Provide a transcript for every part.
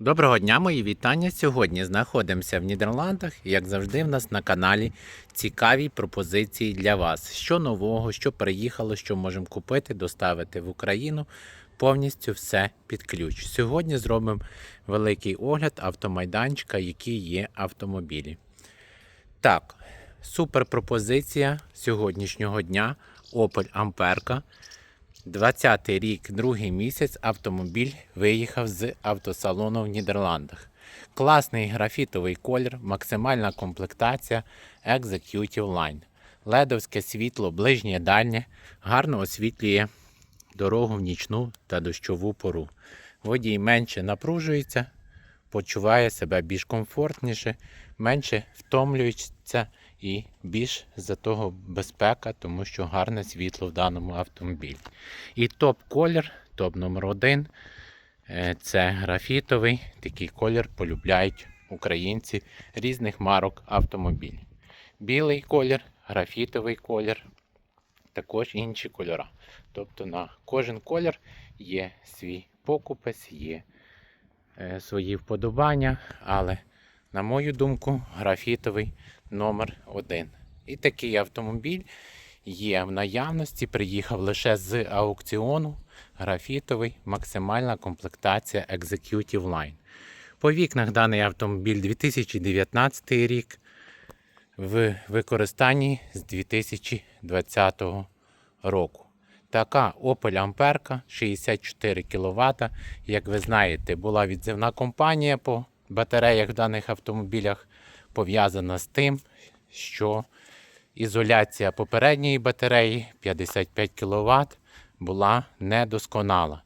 Доброго дня, мої вітання. Сьогодні знаходимося в Нідерландах, і, як завжди, в нас на каналі цікаві пропозиції для вас. Що нового, що приїхало, що можемо купити, доставити в Україну. Повністю все під ключ. Сьогодні зробимо великий огляд автомайданчика, які є автомобілі. Так, супер пропозиція сьогоднішнього дня Opel Амперка. 20 рік, другий місяць автомобіль виїхав з автосалону в Нідерландах. Класний графітовий колір, максимальна комплектація Executive Line. Ледовське світло, ближнє дальнє, гарно освітлює дорогу в нічну та дощову пору. Водій менше напружується, почуває себе більш комфортніше, менше втомлюється і більш за того безпека, тому що гарне світло в даному автомобілі. І топ-колір, топ номер один е, це графітовий. Такий колір полюбляють українці різних марок автомобілів. Білий колір, графітовий колір, також інші кольори. Тобто на кожен колір є свій покупець, є е, свої вподобання, але, на мою думку, графітовий номер один. І такий автомобіль є в наявності, приїхав лише з аукціону. Графітовий, максимальна комплектація Executive Line. По вікнах даний автомобіль 2019 рік в використанні з 2020 року. Така Opel Амперка 64 кВт. Як ви знаєте, була відзивна компанія по батареях в даних автомобілях пов'язана з тим, що ізоляція попередньої батареї 55 кВт була недосконала.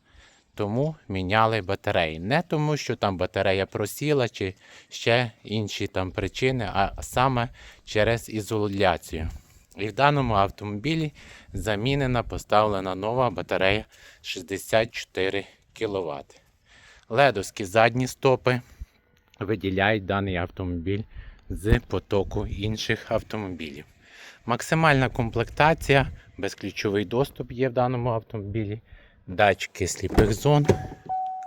Тому міняли батареї. Не тому, що там батарея просіла чи ще інші там причини, а саме через ізоляцію. І в даному автомобілі замінена поставлена нова батарея 64 кВт. Ледовські задні стопи виділяють даний автомобіль з потоку інших автомобілів. Максимальна комплектація, безключовий доступ є в даному автомобілі, датчики сліпих зон,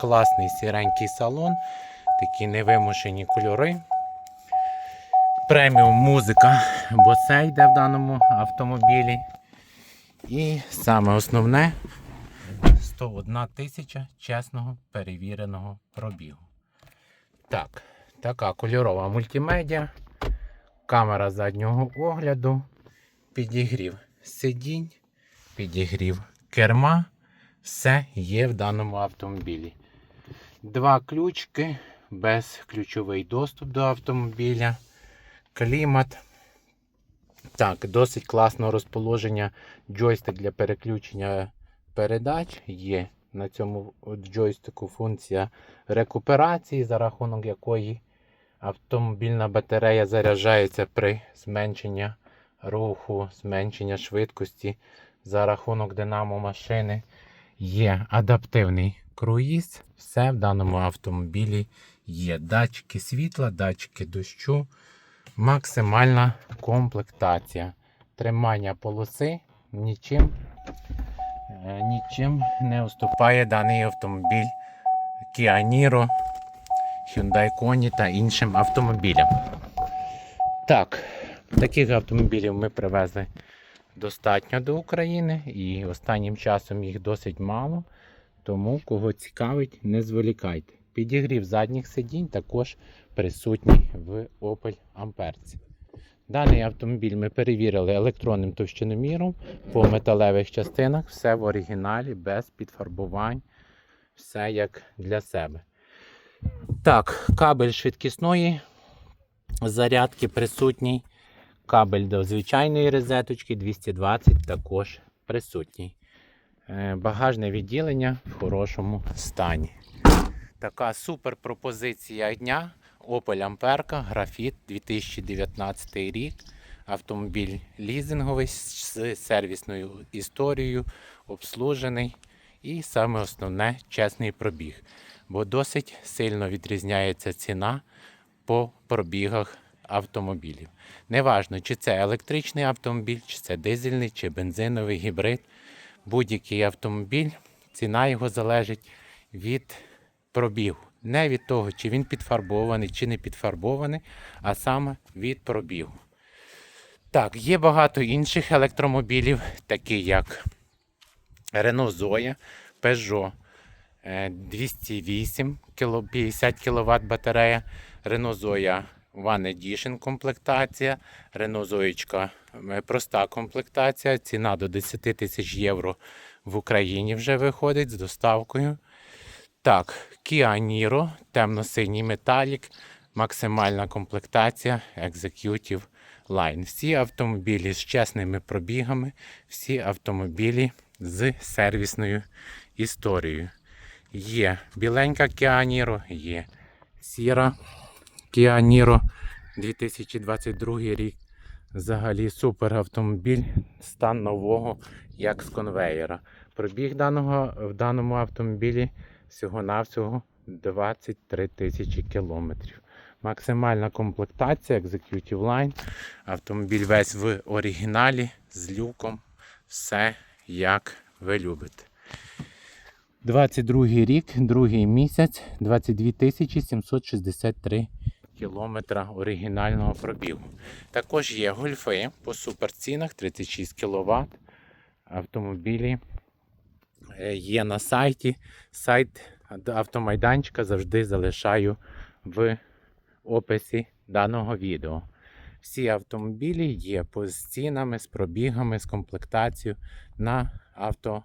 класний сіренький салон, такі невимушені кольори. Преміум музика босе йде в даному автомобілі. І саме основне 101 тисяча чесного перевіреного пробігу. Так, така кольорова мультимедіа, камера заднього огляду, підігрів сидінь, підігрів керма. Все є в даному автомобілі. Два ключки, безключовий доступ до автомобіля, клімат. Так, досить класне розположення джойстик для переключення передач. Є на цьому джойстику функція рекуперації, за рахунок якої автомобільна батарея заряджається при зменшенні руху, зменшення швидкості за рахунок динамо машини. Є адаптивний круїз. Все в даному автомобілі є. Датчики світла, датчики дощу, максимальна комплектація. Тримання полоси нічим, е, нічим не уступає даний автомобіль Kia Niro, Hyundai Kona та іншим автомобілям. Так, таких автомобілів ми привезли достатньо до України і останнім часом їх досить мало. Тому, кого цікавить, не зволікайте. Підігрів задніх сидінь також присутній в Opel Amperці. Даний автомобіль ми перевірили електронним товщиноміром по металевих частинах, все в оригіналі, без підфарбувань, все як для себе. Так, кабель швидкісної зарядки присутній. Кабель до звичайної розеточки 220 також присутній. Е, Багажне відділення в хорошому стані. Така супер пропозиція дня. Opel Амперка, графіт 2019 рік. Автомобіль лізинговий з сервісною історією, обслужений. І саме основне чесний пробіг. Бо досить сильно відрізняється ціна по пробігах автомобілів. Неважно, чи це електричний автомобіль, чи це дизельний, чи бензиновий гібрид. Будь-який автомобіль, ціна його залежить від пробігу. Не від того, чи він підфарбований, чи не підфарбований, а саме від пробігу. Так, є багато інших електромобілів, такі як Renault Zoe, Peugeot 208 50 кВт батарея, Renault Zoe One Edition комплектація, Renault Zoe е, проста комплектація, ціна до 10 тисяч євро в Україні вже виходить з доставкою. Так, Kia Niro, темно-синій металік, максимальна комплектація Executive Line. Всі автомобілі з чесними пробігами, всі автомобілі з сервісною історією. Є біленька Niro, є сіра Niro 2022 рік. Взагалі супер автомобіль, стан нового, як з конвеєра. Пробіг даного, в даному автомобілі всього-навсього 23 тисячі кілометрів. Максимальна комплектація Executive Line. Автомобіль весь в оригіналі з люком. Все як ви любите. 22 рік, другий місяць, 22 тисячі 763 кілометра оригінального пробігу. Також є гольфи по суперцінах 36 кВт. Автомобілі е, є на сайті. Сайт автомайданчика завжди залишаю в описі даного відео. Всі автомобілі є по цінами, з пробігами, з комплектацією на авто,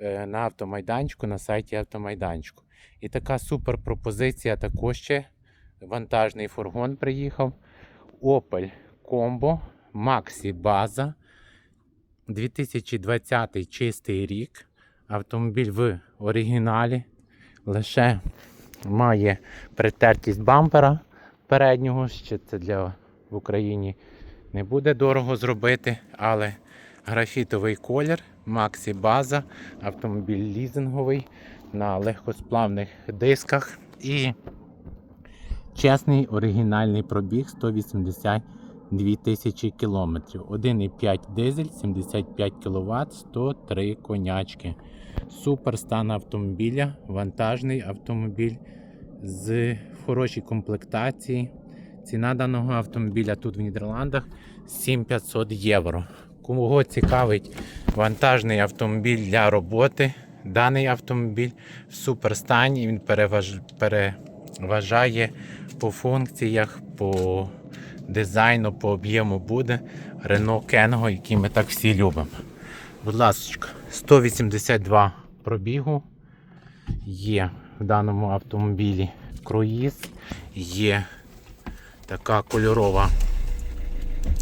на автомайданчику, на сайті автомайданчику. І така супер пропозиція також ще вантажний фургон приїхав. Opel Combo Maxi База 2020 чистий рік. Автомобіль в оригіналі. Лише має притертість бампера переднього. Ще це для в Україні не буде дорого зробити, але графітовий колір, Maxi База, автомобіль лізинговий на легкосплавних дисках і чесний оригінальний пробіг 182 тисячі кілометрів. 1,5 дизель, 75 кВт, 103 конячки. Супер стан автомобіля, вантажний автомобіль з хорошій комплектації. Ціна даного автомобіля тут в Нідерландах 7500 євро. Кого цікавить вантажний автомобіль для роботи, даний автомобіль в суперстані, він переваж... переважає по функціях, по дизайну, по об'єму буде Renault Kengo, який ми так всі любимо. Будь ласка, 182 пробігу є в даному автомобілі. Круїз, є така кольорова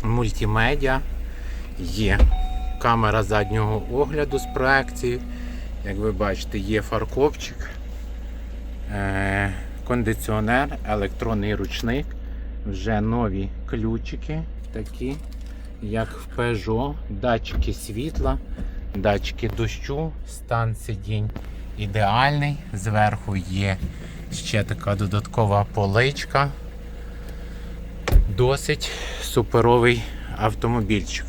мультимедіа, є камера заднього огляду з проекцією. Як ви бачите, є фаркопчик, е- кондиціонер, електронний ручник, вже нові ключики, такі, як в Peugeot, датчики світла, датчики дощу, стан сидінь ідеальний. Зверху є ще така додаткова поличка. Досить суперовий автомобільчик.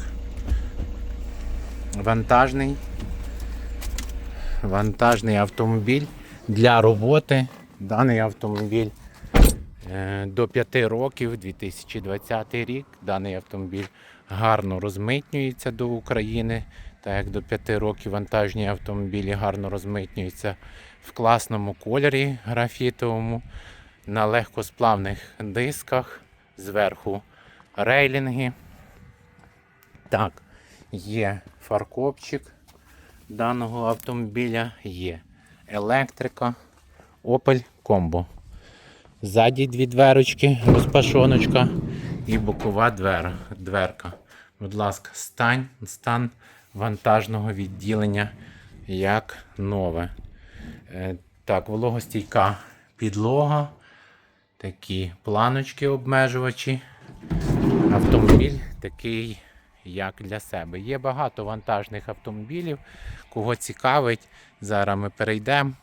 Вантажний. Вантажний автомобіль для роботи. Даний автомобіль е, до 5 років, 2020 рік. Даний автомобіль гарно розмитнюється до України. Так як до 5 років вантажні автомобілі гарно розмитнюються в класному кольорі графітовому, на легкосплавних дисках, зверху рейлінги. Так, є фаркопчик даного автомобіля, є електрика, Opel Combo. Ззаді дві дверочки, розпашоночка і бокова двер, дверка. Будь ласка, стань, стан вантажного відділення як нове. Е, Так, вологостійка підлога, такі планочки обмежувачі. Автомобіль такий, як для себе. Є багато вантажних автомобілів. Кого цікавить, зараз ми перейдемо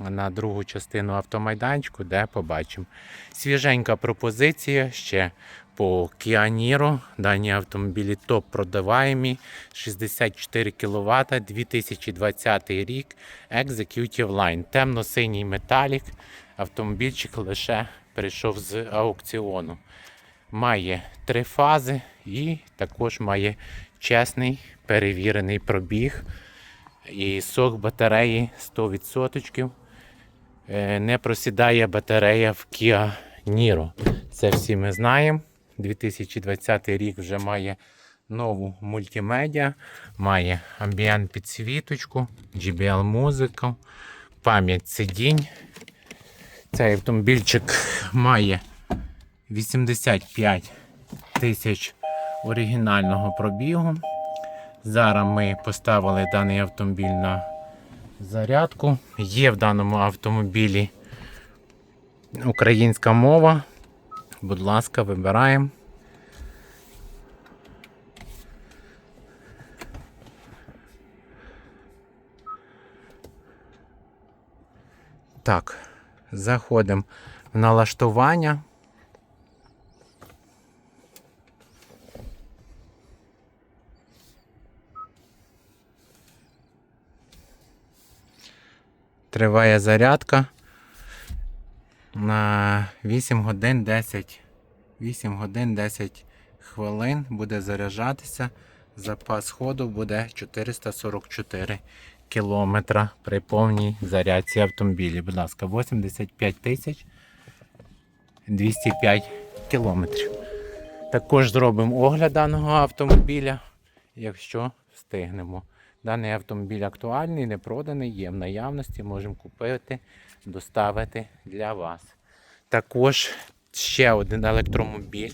на другу частину автомайданчику, де побачимо. Свіженька пропозиція ще по Niro. Дані автомобілі топ продаваємі. 64 кВт, 2020 рік. Executive Line. Темно-синій металік. Автомобільчик лише прийшов з аукціону. Має три фази і також має чесний перевірений пробіг. І сок батареї 100%. Е, Не просідає батарея в Kia Niro. Це всі ми знаємо. 2020 рік вже має нову мультимедіа, має амбієнт підсвіточку, JBL музику, пам'ять сидінь. Цей автомобільчик має 85 тисяч оригінального пробігу. Зараз ми поставили даний автомобіль на зарядку. Є в даному автомобілі українська мова. Будь ласка, вибираємо. Так, заходимо в налаштування. Триває зарядка на 8 годин 10 8 годин 10 хвилин буде заряджатися. Запас ходу буде 444 кілометра при повній зарядці автомобілі. Будь ласка, 85 тисяч 205 кілометрів. Також зробимо огляд даного автомобіля, якщо встигнемо. Даний автомобіль актуальний, не проданий, є в наявності, можемо купити, доставити для вас. Також ще один електромобіль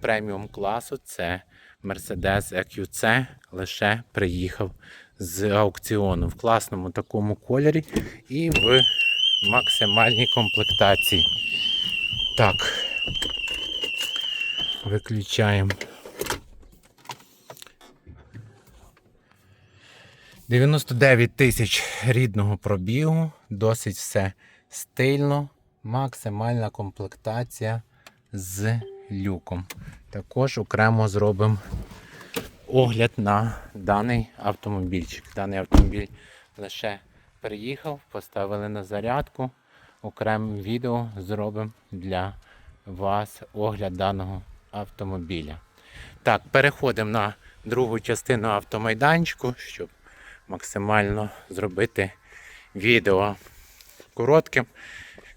преміум класу це Mercedes EQC, лише приїхав з аукціону в класному такому кольорі і в максимальній комплектації. Так, виключаємо. 99 тисяч рідного пробігу, досить все стильно, максимальна комплектація з люком. Також окремо зробимо огляд на даний автомобільчик. Даний автомобіль лише приїхав, поставили на зарядку. Окремим відео зробимо для вас огляд даного автомобіля. Так, переходимо на другу частину автомайданчику, щоб максимально зробити відео коротким.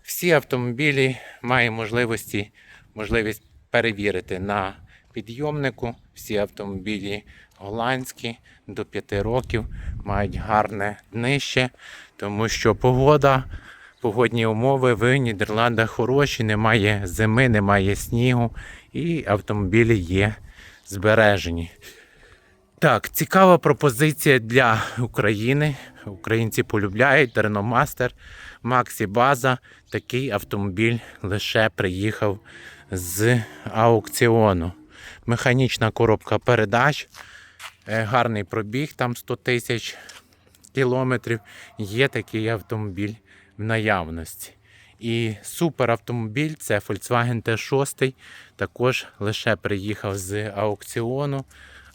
Всі автомобілі мають можливості, можливість перевірити на підйомнику. Всі автомобілі голландські до 5 років мають гарне днище, тому що погода, погодні умови в Нідерландах хороші, немає зими, немає снігу і автомобілі є збережені. Так, цікава пропозиція для України. Українці полюбляють Реномастер, Максі База. Такий автомобіль лише приїхав з аукціону. Механічна коробка передач, е, гарний пробіг, там 100 тисяч кілометрів. Є такий автомобіль в наявності. І супер автомобіль це Volkswagen T6. Також лише приїхав з аукціону.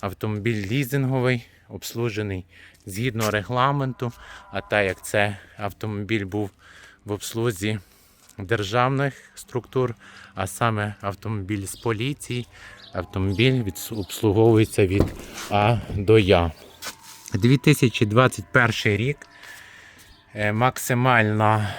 Автомобіль лізинговий, обслужений згідно регламенту. А так як це автомобіль був в обслузі державних структур, а саме автомобіль з поліції, автомобіль обслуговується від А до Я. 2021 рік. Е, Максимальна,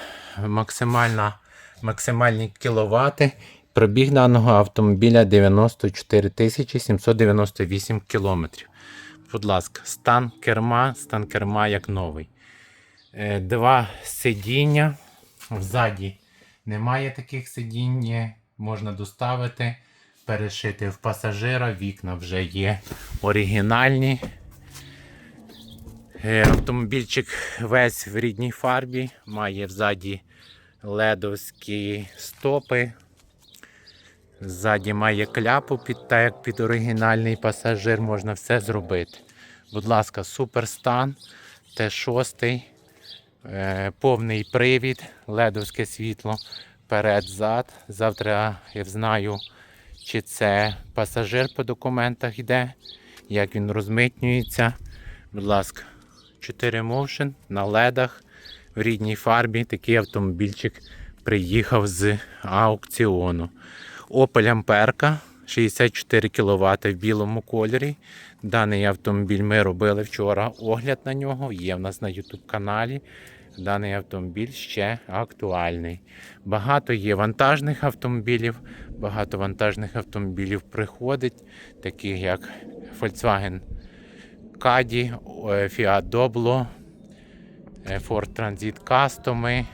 максимальна, максимальні кіловати. Пробіг даного автомобіля 94 798 кілометрів. Будь ласка, стан керма, стан керма як новий. Е, Два сидіння. Взаді немає таких сидінь, можна доставити, перешити в пасажира. Вікна вже є оригінальні. Е, Автомобільчик весь в рідній фарбі, має взаді ледовські стопи. Ззаді має кляпу під так як під оригінальний пасажир, можна все зробити. Будь ласка, супер стан, Т6, е, повний привід, ледовське світло перед-зад. Завтра, я знаю, чи це пасажир по документах йде, як він розмитнюється. Будь ласка, 4 Motion на ледах в рідній фарбі. Такий автомобільчик приїхав з аукціону. Opel Амперка 64 кВт в білому кольорі. Даний автомобіль ми робили вчора огляд на нього. Є в нас на YouTube каналі. Даний автомобіль ще актуальний. Багато є вантажних автомобілів. Багато вантажних автомобілів приходить, таких як Volkswagen Caddy, е, Fiat Doblo, е, Ford Transit Custom,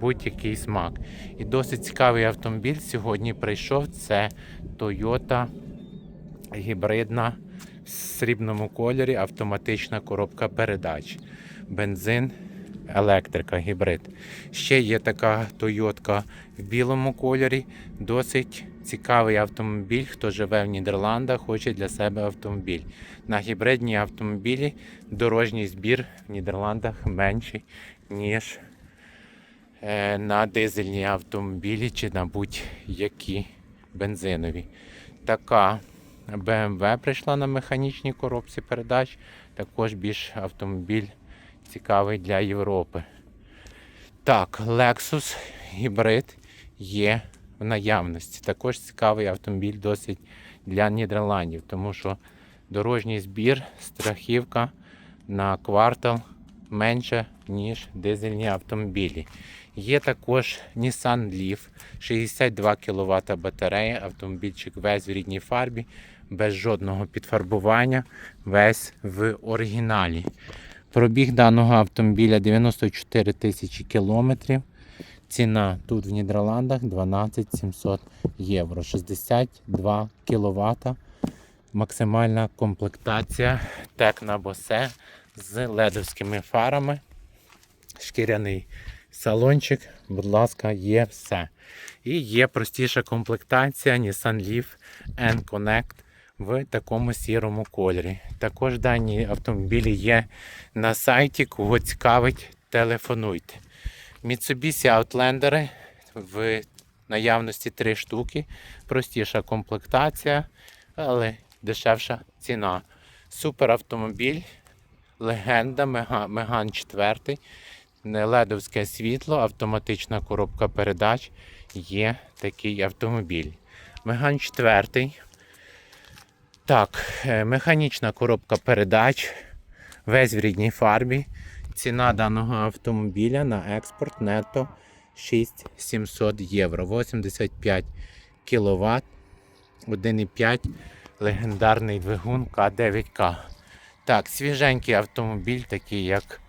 будь-який смак. І досить цікавий автомобіль сьогодні прийшов. Це Toyota гібридна в срібному кольорі, автоматична коробка передач. Бензин, електрика, гібрид. Ще є така Toyota в білому кольорі. Досить цікавий автомобіль. Хто живе в Нідерландах, хоче для себе автомобіль. На гібридні автомобілі дорожній збір в Нідерландах менший, ніж на дизельні автомобілі чи на будь-які бензинові. Така BMW прийшла на механічній коробці передач. Також більш автомобіль цікавий для Європи. Так, Lexus гібрид є в наявності. Також цікавий автомобіль досить для Нідерландів, тому що дорожній збір, страхівка на квартал менше, ніж дизельні автомобілі. Є також Nissan Leaf, 62 кВт батарея, автомобільчик весь в рідній фарбі, без жодного підфарбування, весь в оригіналі. Пробіг даного автомобіля 94 тисячі кілометрів. Ціна тут в Нідерландах 12 700 євро. 62 кВт. Максимальна комплектація Tecna Bose з ледовськими фарами. Шкіряний салончик, будь ласка, є все. І є простіша комплектація Nissan Leaf N-Connect в такому сірому кольорі. Також дані автомобілі є на сайті. Кого цікавить, телефонуйте. Mitsubishi Outlander в наявності три штуки. Простіша комплектація, але дешевша ціна. Супер автомобіль, легенда, Меган 4. Ледовське світло, автоматична коробка передач. Є такий автомобіль. Меган 4. Так, е, механічна коробка передач. Весь в рідній фарбі. Ціна даного автомобіля на експорт нетто 6700 євро. 85 кВт, 1,5 легендарний двигун К9К. Так, свіженький автомобіль, такий як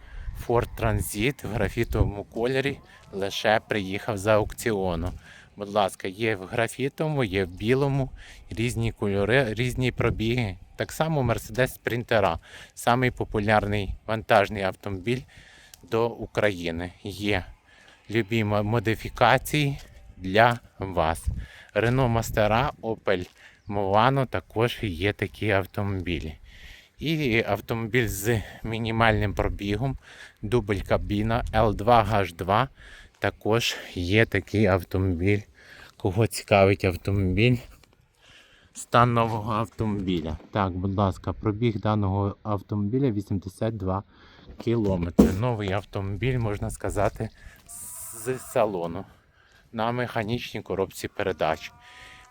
Ford Transit в графітовому кольорі, лише приїхав з аукціону. Будь ласка, є в графітовому, є в білому, різні кольори, різні пробіги. Так само Mercedes Sprinter, самий популярний вантажний автомобіль до України. Є любі модифікації для вас. Renault Mastera, Opel Movano також є такі автомобілі. І автомобіль з мінімальним пробігом, дубль кабіна L2H2. Також є такий автомобіль. Кого цікавить автомобіль? Стан нового автомобіля. Так, будь ласка, пробіг даного автомобіля 82 кілометри. Новий автомобіль, можна сказати, з салону на механічній коробці передач.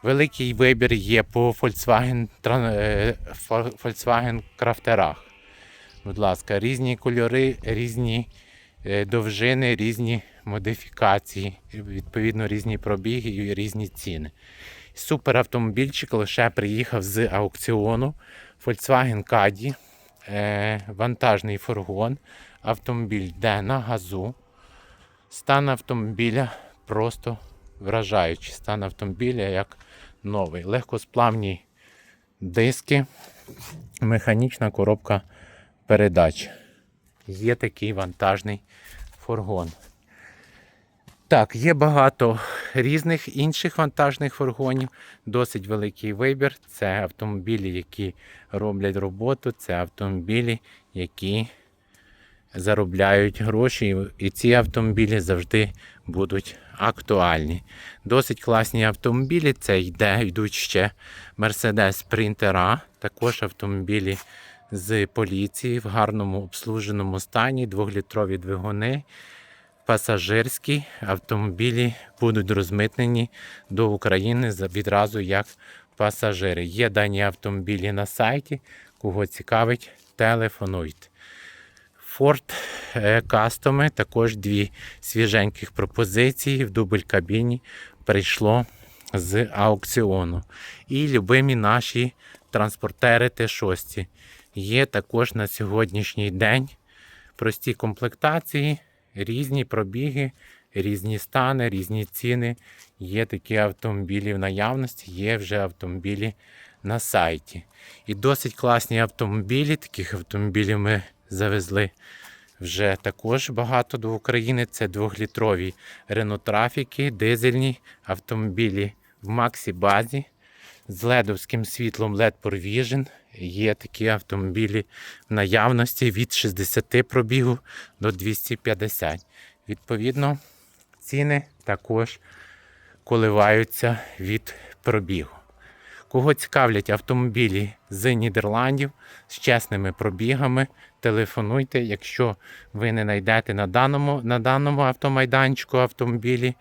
Великий вибір є по Volkswagen, е, Volkswagen крафтерах. Будь ласка, різні кольори, різні е, довжини, різні модифікації, відповідно різні пробіги і різні ціни. Супер автомобільчик лише приїхав з аукціону. Volkswagen Caddy, е, вантажний фургон. Автомобіль йде на газу. Стан автомобіля просто вражаючий. Стан автомобіля як новий. Легкосплавні диски, механічна коробка передач. Є такий вантажний фургон. Так, є багато різних інших вантажних фургонів, досить великий вибір. Це автомобілі, які роблять роботу, це автомобілі, які заробляють гроші, і ці автомобілі завжди будуть актуальні. Досить класні автомобілі. Це йде, йдуть ще Mercedes Sprinter, також автомобілі з поліції в гарному обслуженому стані, двохлітрові двигуни. Пасажирські автомобілі будуть розмитнені до України відразу як пасажири. Є дані автомобілі на сайті. Кого цікавить, телефонуйте. Ford е, Custom, також дві свіженьких пропозиції в дубль кабіні прийшло з аукціону. І любимі наші транспортери Т6. Є також на сьогоднішній день прості комплектації, різні пробіги, різні стани, різні ціни. Є такі автомобілі в наявності, є вже автомобілі на сайті. І досить класні автомобілі. Таких автомобілів ми завезли вже також багато до України. Це двохлітрові Renault Трафіки, дизельні автомобілі в Максі базі з ледовським світлом LED Provision. Є такі автомобілі в наявності від 60 пробігу до 250. Відповідно, ціни також коливаються від пробігу. Кого цікавлять автомобілі з Нідерландів з чесними пробігами, телефонуйте. Якщо ви не знайдете на даному, на даному автомайданчику автомобілі,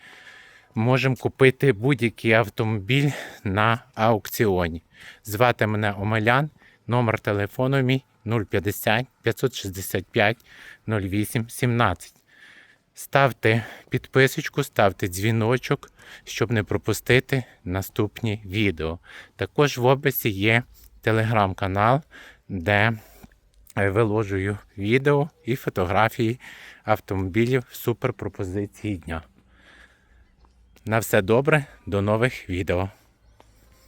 можемо купити будь-який автомобіль на аукціоні. Звати мене Омелян, номер телефону мій 050 565 08 17. Ставте підписочку, ставте дзвіночок, щоб не пропустити наступні відео. Також в описі є телеграм-канал, де е, виложую відео і фотографії автомобілів суперпропозиції дня. На все добре, до нових відео.